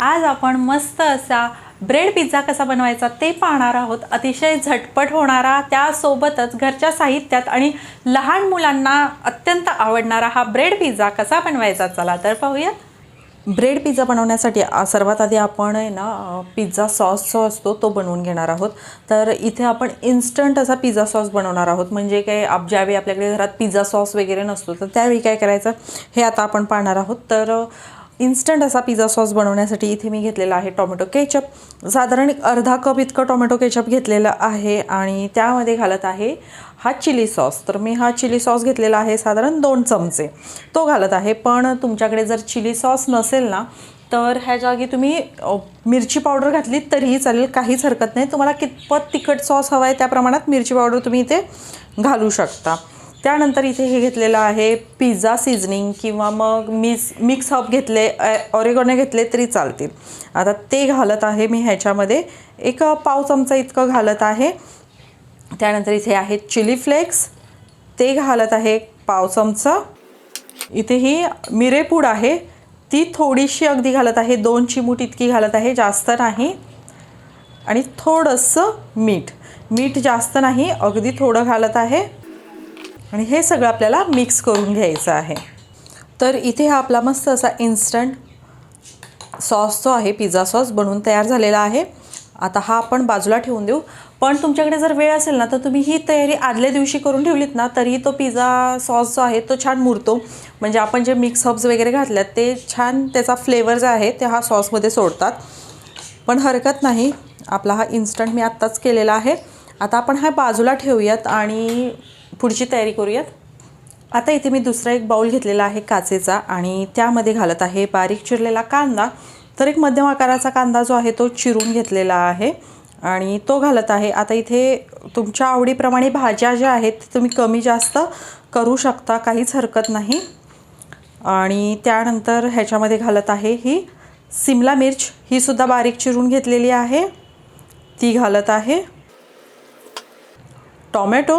आज आपण मस्त असा ब्रेड पिझ्झा कसा बनवायचा ते पाहणार आहोत. अतिशय झटपट होणारा त्यासोबतच घरच्या साहित्यात आणि लहान मुलांना अत्यंत आवडणारा हा ब्रेड पिझ्झा कसा बनवायचा चला तर पाहूयात. ब्रेड पिझ्झा बनवण्यासाठी सर्वात आधी आपण आहे ना पिझ्झा सॉस जो असतो तो बनवून घेणार आहोत. तर इथे आपण इन्स्टंट असा पिझ्झा सॉस बनवणार आहोत. म्हणजे काय आप ज्यावेळी आपल्याकडे घरात पिझ्झा सॉस वगैरे नसतो तर त्यावेळी काय करायचं हे आता आपण पाहणार आहोत. तर इन्स्टंट असा पिझ्झा सॉस बनवण्यासाठी इथे मी घेतलेला आहे टोमॅटो केचप. साधारण अर्धा कप इतकं टोमॅटो केचप घेतलेलं आहे आणि त्यामध्ये घालत आहे हा चिली सॉस. तर मी हा चिली सॉस घेतलेला आहे साधारण दोन चमचे. तो घालत आहे. पण तुमच्याकडे जर चिली सॉस नसेल ना तर ह्या जागी तुम्ही मिरची पावडर घातली तरीही चालेल. काहीच हरकत नाही. तुम्हाला कितपत तिखट सॉस हवा आहे त्या प्रमाणात मिरची पावडर तुम्ही इथे घालू शकता. त्यानंतर इथे हे घेतलेलं आहे पिझ्झा सिझनिंग किंवा मग मिस मिक्स हब घेतले ऑरेगॉने घेतले तरी चालतील. आता ते घालत आहे मी ह्याच्यामध्ये. एक पाव चमचा इतकं घालत आहे. त्यानंतर इथे आहे चिली फ्लेक्स. ते घालत आहे पाव चमचा. इथे ही मिरेपूड आहे. ती थोडीशी अगदी घालत आहे. दोन चिमूट इतकी घालत आहे. जास्त नाही. आणि थोडंसं मीठ. मीठ जास्त नाही. अगदी थोडं घालत आहे. आणि हे सगळं आपल्याला मिक्स करून घ्यायचं आहे. तर इथे हा आपला मस्त असा इन्स्टंट सॉस जो आहे पिझ्झा सॉस बनवून तयार झालेला आहे. आता हा आपण बाजूला ठेवून देऊ. पण तुमच्याकडे जर वेळ असेल ना तर तुम्ही ही तयारी आदल्या दिवशी करून ठेवलीत ना तरी तो पिझ्झा सॉस जो आहे तो छान मुरतो. म्हणजे आपण जे मिक्स हब्स वगैरे घातल्यात ते छान त्याचा फ्लेवर जो आहे ते हा सॉसमध्ये सोडतात. पण हरकत नाही. आपला हा इन्स्टंट मी आत्ताच केलेला आहे. आता आपण हा बाजूला ठेवूयात आणि पुढची तयारी करूयात. आता इथे मी दुसरा एक बाऊल घेतलेला आहे काचेचा आणि त्यामध्ये घालत आहे बारीक चिरलेला कांदा. तर एक मध्यम आकाराचा कांदा जो आहे तो चिरून घेतलेला आहे आणि तो घालत आहे. आता इथे तुमच्या आवडीप्रमाणे भाज्या ज्या आहेत तुम्ही कमी जास्त करू शकता काहीच हरकत नाही. आणि त्यानंतर ह्याच्यामध्ये घालत आहे ही सिमला मिर्च. ही सुद्धा बारीक चिरून घेतलेली आहे. ती घालत आहे. टॉमॅटो.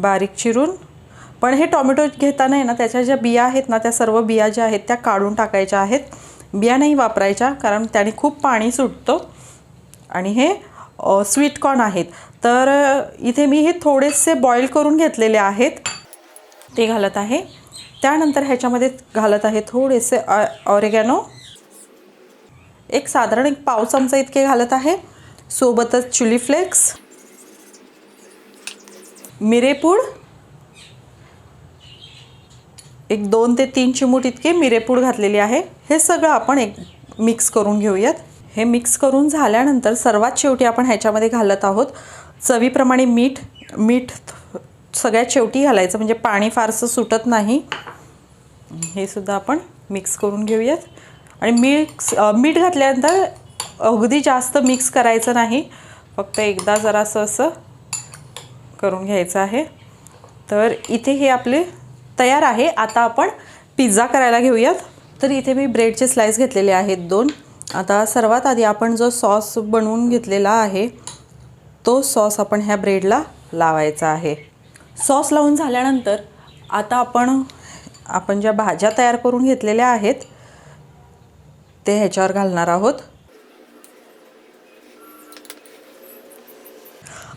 बारीक चिरून. पण हे टॉमॅटो घेताना आहे ना त्याच्या ज्या बिया आहेत ना त्या सर्व बिया ज्या आहेत त्या काढून टाकायच्या आहेत. बिया नाही वापरायच्या कारण त्याने खूप पाणी सुटतं. आणि हे स्वीट कॉर्न आहेत. तर इथे मी हे थोडेसे बॉईल करून घेतलेले आहेत. ते घालत आहे. त्यानंतर ह्याच्यामध्ये घालत आहे थोडेसे ऑ ऑरेगॅनो एक साधारण एक पाव चमचा इतके घालत आहे. सोबतच चिली फ्लेक्स मिरेपूड? एक दोन ते तीन चिमूट इतके मिरेपूड घातलेली आहे. हे सगळं आपण एक मिक्स करून घेऊयात. हे मिक्स करून झाल्यानंतर सर्वात शेवटी आपण ह्याच्यामध्ये घालत आहोत चवीप्रमाणे मीठ. मीठ सगळ्यात शेवटी घालायचं म्हणजे पाणी फारसं सुटत नाही. हे सुद्धा आपण मिक्स करून घेऊयात. आणि मिक्स मीठ घातल्यानंतर अगदी जास्त मिक्स करायचं नाही. फक्त एकदा जरासं असं करून घ्यायचं आहे. तर इथे हे आपले तयार आहे. आता आपण पिझ्झा करायला घेऊयात. तर इथे मी ब्रेडचे स्लाईस घेतलेले आहेत दोन. आता सर्वात आधी आपण जो सॉस बनवून घेतलेला आहे तो सॉस आपण ह्या ब्रेडला लावायचा आहे. सॉस लावून झाल्यानंतर आता आपण आपण ज्या भाज्या तयार करून घेतलेल्या आहेत ते ह्याच्यावर घालणार आहोत.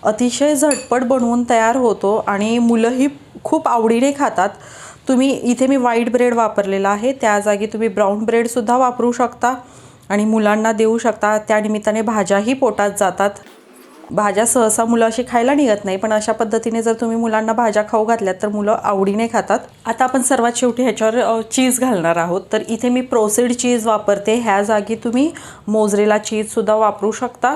अतिशय झटपट बनवून तयार होतो आणि मुलंही खूप आवडीने खातात. तुम्ही इथे मी व्हाईट ब्रेड वापरलेला आहे. त्या जागी तुम्ही ब्राऊन ब्रेडसुद्धा वापरू शकता आणि मुलांना देऊ शकता. त्यानिमित्ताने भाज्याही पोटात जातात. भाज्या सहसा मुलं अशी खायला निघत नाही पण अशा पद्धतीने जर तुम्ही मुलांना भाज्या खाऊ घातल्यात तर मुलं आवडीने खातात. आता आपण सर्वात शेवटी ह्याच्यावर चीज घालणार आहोत. तर इथे मी प्रोसेड चीज वापरते. ह्या जागी तुम्ही मोजरेला चीजसुद्धा वापरू शकता.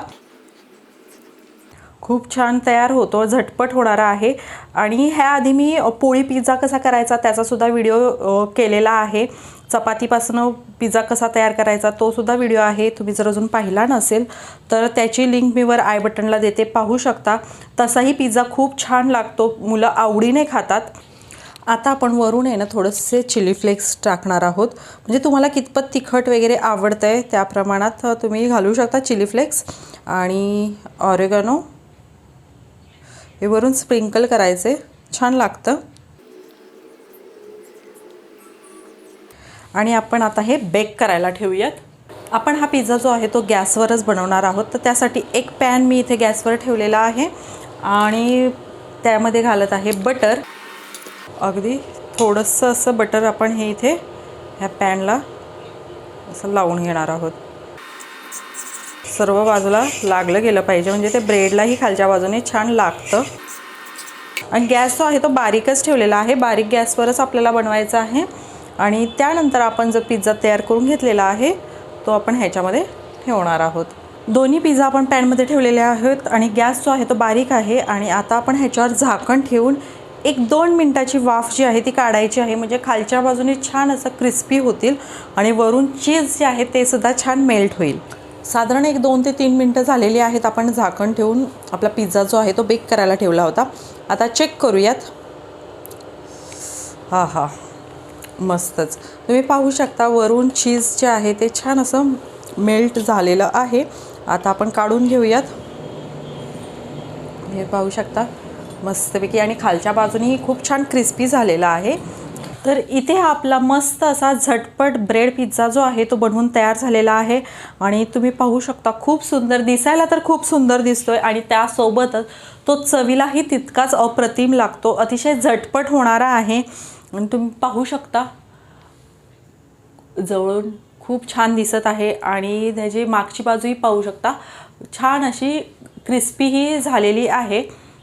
खूप छान तयार होतो झटपट होणारा आहे. आणि ह्याआधी मी पोळी पिझ्झा कसा करायचा त्याचासुद्धा व्हिडिओ केलेला आहे. चपातीपासून पिझ्झा कसा तयार करायचा तो सुद्धा व्हिडिओ आहे. तुम्ही जर अजून पाहिला नसेल तर त्याची लिंक मी वर आय बटनला देते. पाहू शकता तसाही पिझ्झा खूप छान लागतो. मुलं आवडीने खातात. आता आपण वरून आहे ना थोडेसे चिली फ्लेक्स टाकणार आहोत. म्हणजे तुम्हाला कितपत तिखट वगैरे आवडतं आहे त्या प्रमाणात तुम्ही घालू शकता चिली फ्लेक्स. आणि ऑरेगनो हे वरून स्प्रिंकल करायचे. छान लागतं. आणि आपण आता हे बेक करायला ठेवूयात. आपण हा पिझ्झा जो आहे तो गॅसवरच बनवणार आहोत. तर त्यासाठी एक पॅन मी इथे गॅसवर ठेवलेला आहे. आणि त्यामध्ये घालत आहे बटर. अगदी थोडंसं असं बटर आपण हे इथे ह्या पॅनला असं लावून घेणार आहोत. सर्व बाजूला लागलं गेलं पाहिजे. म्हणजे ते ब्रेडलाही खालच्या बाजूने छान लागतं. आणि गॅस जो आहे तो बारीकच ठेवलेला आहे. बारीक गॅसवरच आपल्याला बनवायचा आहे. आणि त्यानंतर आपण जो पिझ्झा तयार करून घेतलेला आहे तो आपण ह्याच्यामध्ये ठेवणार आहोत. दोन्ही पिझ्झा आपण पॅनमध्ये ठेवलेले आहोत आणि गॅस जो आहे तो बारीक आहे. आणि आता आपण ह्याच्यावर झाकण ठेवून एक दोन मिनटाची वाफ जी आहे ती काढायची आहे. म्हणजे खालच्या बाजूने छान असं क्रिस्पी होतील आणि वरून चीज जे आहे ते सुद्धा छान मेल्ट होईल. साधारण एक दोन ते तीन मिनटं झालेली आहेत. आपण झाकण ठेवून आपला पिझ्झा जो आहे तो बेक करायला ठेवला होता. आता चेक करूयात. हां हां. मस्तच. तुम्ही पाहू शकता वरून चीज जे आहे ते छान असं मेल्ट झालेलं आहे. आता आपण काढून घेऊयात. हे पाहू शकता. मस्तपैकी आणि खालच्या बाजूनेही खूप छान क्रिस्पी झालेलं आहे. तर इथे हा आपला मस्त असा झटपट ब्रेड पिझ्झा जो आहे तो बनवून तयार झालेला आहे. आणि तुम्ही पाहू शकता खूप सुंदर दिसायला तर खूप सुंदर दिसतोय आणि त्यासोबतच तो चवीलाही तितकाच अप्रतिम लागतो. अतिशय झटपट होणारा आहे. आणि तुम्ही पाहू शकता जवळून खूप छान दिसत आहे. आणि त्याची मागची बाजूही पाहू शकता छान अशी क्रिस्पीही झालेली आहे.